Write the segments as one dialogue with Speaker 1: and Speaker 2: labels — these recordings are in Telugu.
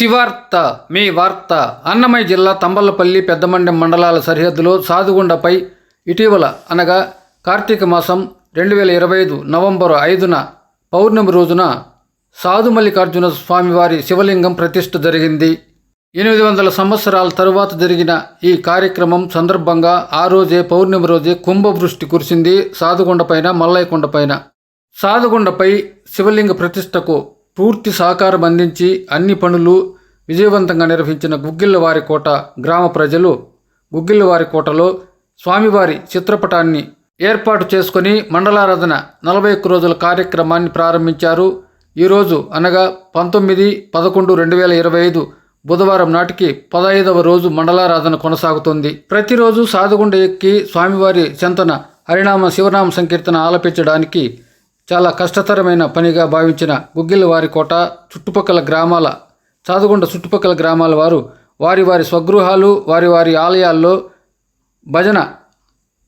Speaker 1: శివార్త మీ వార్త అన్నమయ్య జిల్లా తంబలపల్లి పెద్దమండెం మండలాల సరిహద్దులో సాధుగుండపై ఇటీవల అనగా కార్తీక మాసం రెండు వేల ఇరవై ఐదు నవంబరు ఐదున పౌర్ణమి రోజున సాధు మల్లికార్జున స్వామివారి శివలింగం ప్రతిష్ఠ జరిగింది. ఎనిమిది వందల సంవత్సరాల తరువాత జరిగిన ఈ కార్యక్రమం సందర్భంగా ఆ రోజే పౌర్ణమి రోజే కుంభవృష్టి కురిసింది సాధుగుండపైన మల్లయ్యకొండపైన. సాధుగుండపై శివలింగ ప్రతిష్టకు పూర్తి సహకారం అందించి అన్ని పనులు విజయవంతంగా నిర్వహించిన గుగ్గిళ్ళవారి కోట గ్రామ ప్రజలు గుగ్గిళ్ళవారి కోటలో స్వామివారి చిత్రపటాన్ని ఏర్పాటు చేసుకొని మండలారాధన నలభై ఒక్క రోజుల కార్యక్రమాన్ని ప్రారంభించారు. ఈరోజు అనగా పంతొమ్మిది పదకొండు రెండు వేల ఇరవై ఐదు బుధవారం నాటికి పదహైదవ రోజు మండలారాధన కొనసాగుతుంది. ప్రతిరోజు సాధుగుండ ఎక్కి స్వామివారి చెంతన హరినామ శివనామ సంకీర్తన ఆలపించడానికి చాలా కష్టతరమైన పనిగా భావించిన గుగ్గిళ్ళవారి కోట చుట్టుపక్కల గ్రామాల సాధుగుండ చుట్టుపక్కల గ్రామాల వారు వారి వారి స్వగృహాలు వారి వారి ఆలయాల్లో భజన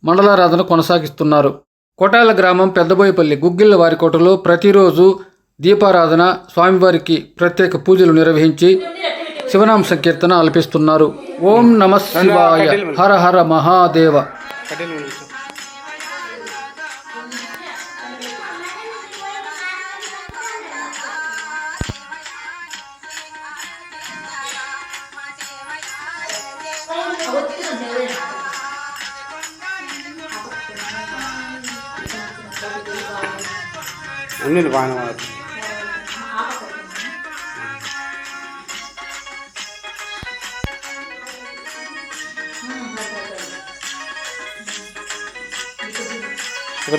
Speaker 1: మండలారాధన కొనసాగిస్తున్నారు. కోటాల గ్రామం పెద్దబోయపల్లి గుగ్గిళ్ళ వారి కోటలో ప్రతిరోజు దీపారాధన స్వామివారికి ప్రత్యేక పూజలు నిర్వహించి శివనామ సంకీర్తన ఆలపిస్తున్నారు ఓం నమ శివాయ. హర హర మహాదేవ.
Speaker 2: ఉన్నీళ్ళు బాగానే వాడు ఇక్కడ